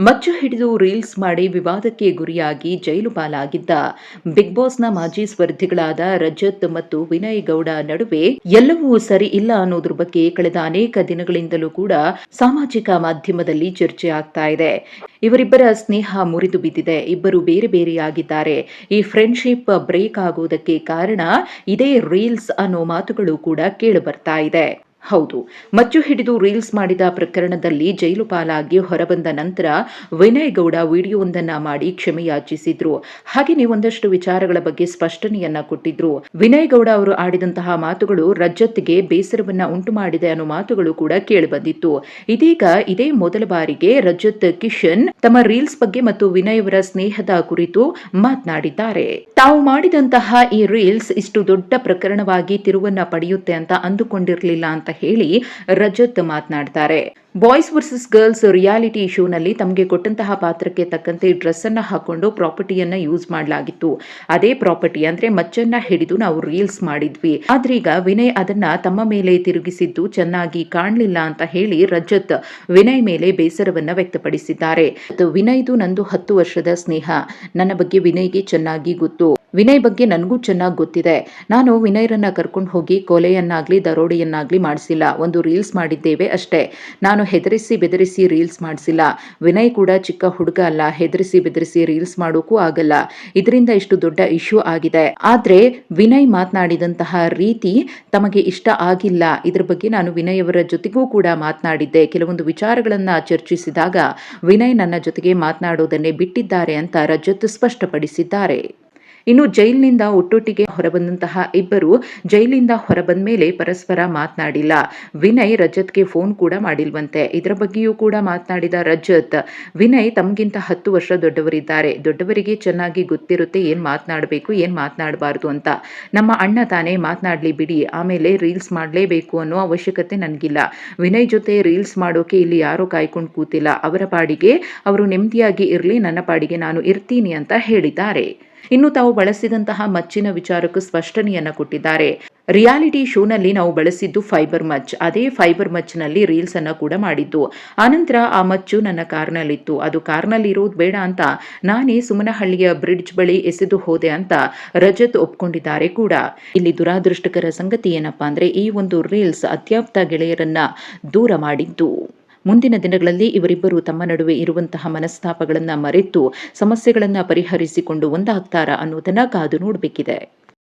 ಮಚ್ಚು ಹಿಡಿದು ರೀಲ್ಸ್ ಮಾಡಿ ವಿವಾದಕ್ಕೆ ಗುರಿಯಾಗಿ ಜೈಲು ಪಾಲಾಗಿದ್ದ ಬಿಗ್ ಬಾಸ್ನ ಮಾಜಿ ಸ್ಪರ್ಧಿಗಳಾದ ರಜತ್ ಮತ್ತು ವಿನಯ್ ಗೌಡ ನಡುವೆ ಎಲ್ಲವೂ ಸರಿ ಇಲ್ಲ ಅನ್ನೋದ್ರ ಬಗ್ಗೆ ಕಳೆದ ಅನೇಕ ದಿನಗಳಿಂದಲೂ ಕೂಡ ಸಾಮಾಜಿಕ ಮಾಧ್ಯಮದಲ್ಲಿ ಚರ್ಚೆ ಆಗ್ತಾ ಇದೆ. ಇವರಿಬ್ಬರ ಸ್ನೇಹ ಮುರಿದು ಬಿದ್ದಿದೆ. ಇಬ್ಬರು ಬೇರೆ ಬೇರೆಯಾಗಿದ್ದಾರೆ. ಈ ಫ್ರೆಂಡ್ಶಿಪ್ ಬ್ರೇಕ್ ಆಗುವುದಕ್ಕೆ ಕಾರಣ ಇದೇ ರೀಲ್ಸ್ ಅನ್ನೋ ಮಾತುಗಳು ಕೂಡ ಕೇಳಿ ಬರ್ತಾ ಇದೆ. ಹೌದು. ಮಚ್ಚು ಹಿಡಿದು ರೀಲ್ಸ್ ಮಾಡಿದ ಪ್ರಕರಣದಲ್ಲಿ ಜೈಲು ಪಾಲಾಗಿ ಹೊರಬಂದ ನಂತರ ವಿನಯ್ ಗೌಡ ವಿಡಿಯೋವೊಂದನ್ನ ಮಾಡಿ ಕ್ಷಮೆ ಯಾಚಿಸಿದ್ರು ಹಾಗೆಯೇ ಒಂದಷ್ಟು ವಿಚಾರಗಳ ಬಗ್ಗೆ ಸ್ಪಷ್ಟನೆಯನ್ನ ಕೊಟ್ಟಿದ್ರು. ವಿನಯ್ ಗೌಡ ಅವರು ಆಡಿದಂತಹ ಮಾತುಗಳು ರಜತ್ಗೆ ಬೇಸರವನ್ನ ಉಂಟು ಮಾಡಿದೆ ಅನ್ನೋ ಮಾತುಗಳು ಕೂಡ ಕೇಳಿಬಂದಿತ್ತು. ಇದೀಗ ಇದೇ ಮೊದಲ ಬಾರಿಗೆ ರಜತ್, ಕಿಶನ್ ತಮ್ಮ ರೀಲ್ಸ್ ಬಗ್ಗೆ ಮತ್ತು ವಿನಯ್ ಅವರ ಸ್ನೇಹದ ಕುರಿತು ಮಾತನಾಡಿದ್ದಾರೆ. ತಾವು ಮಾಡಿದಂತಹ ಈ ರೀಲ್ಸ್ ಇಷ್ಟು ದೊಡ್ಡ ಪ್ರಕರಣವಾಗಿ ತಿರುವನ್ನ ಪಡೆಯುತ್ತೆ ಅಂತ ಅಂದುಕೊಂಡಿರಲಿಲ್ಲ ಅಂತ ಹೇಳಿ ರಜತ್ ಮಾತನಾಡ್ತಾರೆ. ಬಾಯ್ಸ್ ವರ್ಸಸ್ ಗರ್ಲ್ಸ್ ರಿಯಾಲಿಟಿ ಶೋನಲ್ಲಿ ತಮಗೆ ಕೊಟ್ಟಂತಹ ಪಾತ್ರಕ್ಕೆ ತಕ್ಕಂತೆ ಡ್ರೆಸ್ ಅನ್ನ ಹಾಕೊಂಡು ಪ್ರಾಪರ್ಟಿಯನ್ನ ಯೂಸ್ ಮಾಡಲಾಗಿತ್ತು. ಅದೇ ಪ್ರಾಪರ್ಟಿ ಅಂದ್ರೆ ಮಚ್ಚನ್ನ ಹಿಡಿದು ನಾವು ರೀಲ್ಸ್ ಮಾಡಿದ್ವಿ. ಆದ್ರೀಗ ವಿನಯ್ ಅದನ್ನ ತಮ್ಮ ಮೇಲೆ ತಿರುಗಿಸಿದ್ದು ಚೆನ್ನಾಗಿ ಕಾಣಲಿಲ್ಲ ಅಂತ ಹೇಳಿ ರಜತ್ ವಿನಯ್ ಮೇಲೆ ಬೇಸರವನ್ನ ವ್ಯಕ್ತಪಡಿಸಿದ್ದಾರೆ. ವಿನಯ್ದು ನಂದು ಹತ್ತು ವರ್ಷದ ಸ್ನೇಹ. ನನ್ನ ಬಗ್ಗೆ ವಿನಯ್ಗೆ ಚೆನ್ನಾಗಿ ಗೊತ್ತು. ವಿನಯ್ ಬಗ್ಗೆ ನನಗೂ ಚೆನ್ನಾಗಿ ಗೊತ್ತಿದೆ. ನಾನು ವಿನಯ್ರನ್ನ ಕರ್ಕೊಂಡು ಹೋಗಿ ಕೊಲೆಯನ್ನಾಗ್ಲಿ, ದರೋಡೆಯನ್ನಾಗ್ಲಿ ಮಾಡಿಸಿಲ್ಲ. ಒಂದು ರೀಲ್ಸ್ ಮಾಡಿದ್ದೇವೆ ಅಷ್ಟೇ. ನಾನು ಹೆದರಿಸಿ ಬೆದರಿಸಿ ರೀಲ್ಸ್ ಮಾಡಿಸಿಲ್ಲ. ವಿನಯ್ ಕೂಡ ಚಿಕ್ಕ ಹುಡುಗ ಅಲ್ಲ. ಹೆದರಿಸಿ ಬೆದರಿಸಿ ರೀಲ್ಸ್ ಮಾಡೋಕ್ಕೂ ಆಗಲ್ಲ. ಇದರಿಂದ ಇಷ್ಟು ದೊಡ್ಡ ಇಶ್ಯೂ ಆಗಿದೆ. ಆದ್ರೆ ವಿನಯ್ ಮಾತನಾಡಿದಂತಹ ರೀತಿ ತಮಗೆ ಇಷ್ಟ ಆಗಿಲ್ಲ. ಇದ್ರ ಬಗ್ಗೆ ನಾನು ವಿನಯ್ ಅವರ ಜೊತೆಗೂ ಕೂಡ ಮಾತನಾಡಿದ್ದೆ. ಕೆಲವೊಂದು ವಿಚಾರಗಳನ್ನ ಚರ್ಚಿಸಿದಾಗ ವಿನಯ್ ನನ್ನ ಜೊತೆಗೆ ಮಾತನಾಡೋದನ್ನೇ ಬಿಟ್ಟಿದ್ದಾರೆ ಅಂತ ರಜತ್ ಸ್ಪಷ್ಟಪಡಿಸಿದ್ದಾರೆ. ಇನ್ನು ಜೈಲಿನಿಂದ ಒಟ್ಟೊಟ್ಟಿಗೆ ಹೊರಬಂದಂತಹ ಇಬ್ಬರು ಜೈಲಿಂದ ಹೊರಬಂದ ಮೇಲೆ ಪರಸ್ಪರ ಮಾತನಾಡಿಲ್ಲ. ವಿನಯ್ ರಜತ್ಗೆ ಫೋನ್ ಕೂಡ ಮಾಡಿಲ್ವಂತೆ. ಇದರ ಬಗ್ಗೆಯೂ ಕೂಡ ಮಾತನಾಡಿದ ರಜತ್, ವಿನಯ್ ತಮಗಿಂತ ಹತ್ತು ವರ್ಷ ದೊಡ್ಡವರಿದ್ದಾರೆ. ದೊಡ್ಡವರಿಗೆ ಚೆನ್ನಾಗಿ ಗೊತ್ತಿರುತ್ತೆ ಏನು ಮಾತನಾಡಬೇಕು, ಏನು ಮಾತನಾಡಬಾರ್ದು ಅಂತ. ನಮ್ಮ ಅಣ್ಣ ತಾನೇ ಮಾತನಾಡಲಿ ಬಿಡಿ, ಆಮೇಲೆ ರೀಲ್ಸ್ ಮಾಡಲೇಬೇಕು ಅನ್ನೋ ಅವಶ್ಯಕತೆ ನನಗಿಲ್ಲ. ವಿನಯ್ ಜೊತೆ ರೀಲ್ಸ್ ಮಾಡೋಕೆ ಇಲ್ಲಿ ಯಾರೋ ಕಾಯ್ಕೊಂಡು ಕೂತಿಲ್ಲ. ಅವರ ಪಾಡಿಗೆ ಅವರು ನೆಮ್ಮದಿಯಾಗಿ ಇರಲಿ, ನನ್ನ ಪಾಡಿಗೆ ನಾನು ಇರ್ತೀನಿ ಅಂತ ಹೇಳಿದ್ದಾರೆ. ಇನ್ನು ತಾವು ಬಳಸಿದಂತಹ ಮಚ್ಚಿನ ವಿಚಾರಕ್ಕೂ ಸ್ಪಷ್ಟನೆಯನ್ನ ಕೊಟ್ಟಿದ್ದಾರೆ. ರಿಯಾಲಿಟಿ ಶೋನಲ್ಲಿ ನಾವು ಬಳಸಿದ್ದು ಫೈಬರ್ ಮಚ್. ಅದೇ ಫೈಬರ್ ಮಚ್ನಲ್ಲಿ ರೀಲ್ಸ್ ಅನ್ನ ಕೂಡ ಮಾಡಿದ್ದು. ಆನಂತರ ಆ ಮಚ್ಚು ನನ್ನ ಕಾರ್ನಲ್ಲಿತ್ತು. ಅದು ಕಾರ್ನಲ್ಲಿ ಇರೋದು ಬೇಡ ಅಂತ ನಾನೇ ಸುಮನಹಳ್ಳಿಯ ಬ್ರಿಡ್ಜ್ ಬಳಿ ಎಸೆದು ಹೋದೆ ಅಂತ ರಜತ್ ಒಪ್ಕೊಂಡಿದ್ದಾರೆ ಕೂಡ. ಇಲ್ಲಿ ದುರಾದೃಷ್ಟಕರ ಸಂಗತಿ ಏನಪ್ಪಾ ಅಂದ್ರೆ ಈ ಒಂದು ರೀಲ್ಸ್ ಅತ್ಯಾಪ್ತ ಗೆಳೆಯರನ್ನ ದೂರ ಮಾಡಿದ್ದು. ಮುಂದಿನ ದಿನಗಳಲ್ಲಿ ಇವರಿಬ್ಬರು ತಮ್ಮ ನಡುವೆ ಇರುವಂತಹ ಮನಸ್ತಾಪಗಳನ್ನು ಮರೆತು ಸಮಸ್ಯೆಗಳನ್ನು ಪರಿಹರಿಸಿಕೊಂಡು ಒಂದಾಗ್ತಾರಾ ಅನ್ನೋದನ್ನ ಕಾದು ನೋಡಬೇಕಿದೆ.